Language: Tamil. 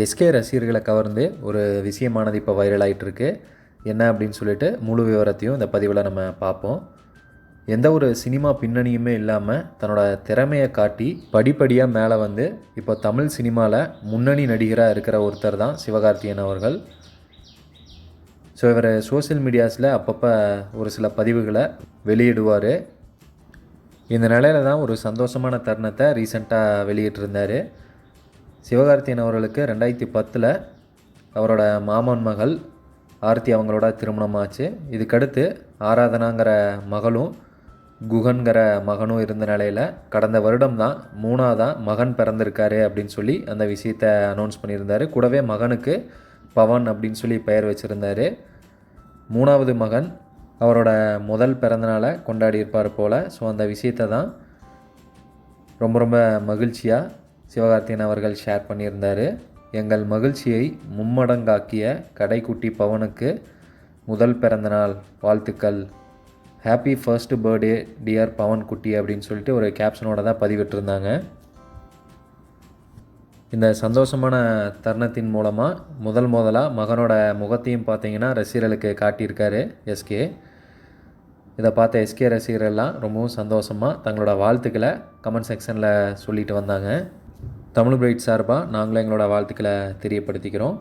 எஸ்கே ரசிகர்களை கவர்ந்து ஒரு விஷயமானது இப்போ வைரல் ஆயிட்டு இருக்கு என்ன அப்படின்னு சொல்லிட்டு முழு விவரத்தையும் இந்த பதிவில் நம்ம பார்ப்போம். எந்த ஒரு சினிமா பின்னணியுமே இல்லாமல் தன்னோட திறமையை காட்டி படிப்படியாக மேலே வந்து இப்போ தமிழ் சினிமாவில் முன்னணி நடிகராக இருக்கிற ஒருத்தர் தான் சிவகார்த்தியன் அவர்கள். ஸோ இவர் சோஷியல் மீடியாஸில் அப்பப்போ ஒரு சில பதிவுகளை வெளியிடுவார். இந்த நிலையில தான் ஒரு சந்தோஷமான தருணத்தை ரீசெண்டாக வெளியிட்டிருந்தார். சிவகார்த்தியன் அவர்களுக்கு ரெண்டாயிரத்தி பத்தில் அவரோட மாமன் மகள் ஆர்த்தி அவங்களோட திருமணமாச்சு இதுக்கடுத்து ஆராதனாங்கிற மகளும் குகன்கிற மகனும் இருந்த நிலையில் கடந்த வருடம் தான் மூணாவதாக மகன் பிறந்திருக்காரு அப்படின்னு சொல்லி அந்த விஷயத்தை அனௌன்ஸ் பண்ணியிருந்தார். கூடவே மகனுக்கு பவன் அப்படின்னு சொல்லி பெயர் வச்சுருந்தார். மூணாவது மகன் அவரோட முதல் பிறந்தநாளை கொண்டாடி இருப்பார் போல். ஸோ அந்த விஷயத்தை தான் ரொம்ப ரொம்ப மகிழ்ச்சியாக சிவகார்த்தியன் அவர்கள் ஷேர் பண்ணியிருந்தார். எங்கள் மகிழ்ச்சியை மும்மடங்காக்கிய கடைக்குட்டி பவனுக்கு முதல் பிறந்தநாள் வாழ்த்துக்கள். Happy first birthday dear Pavan குட்டி அப்படின்னு சொல்லிட்டு ஒரு கேப்ஷனோட தான் பதிவிட்டிருந்தாங்க. இந்த சந்தோஷமான தருணத்தின் மூலமாக முதல் முதலாக மகனோட முகத்தையும் பார்த்தீங்கன்னா ரசிகர்களுக்கு காட்டியிருக்காரு எஸ்கே இதை பார்த்த எஸ்கே ரசிகர்கள்லாம் ரொம்பவும் சந்தோஷமாக தங்களோட வாழ்த்துக்களை கமெண்ட் செக்ஷனில் சொல்லிட்டு வந்தாங்க. தமிழ் பிரைட் சார்பாக நாங்களும் எங்களோட வாழ்த்துக்களை தெரியப்படுத்திக்கிறோம்.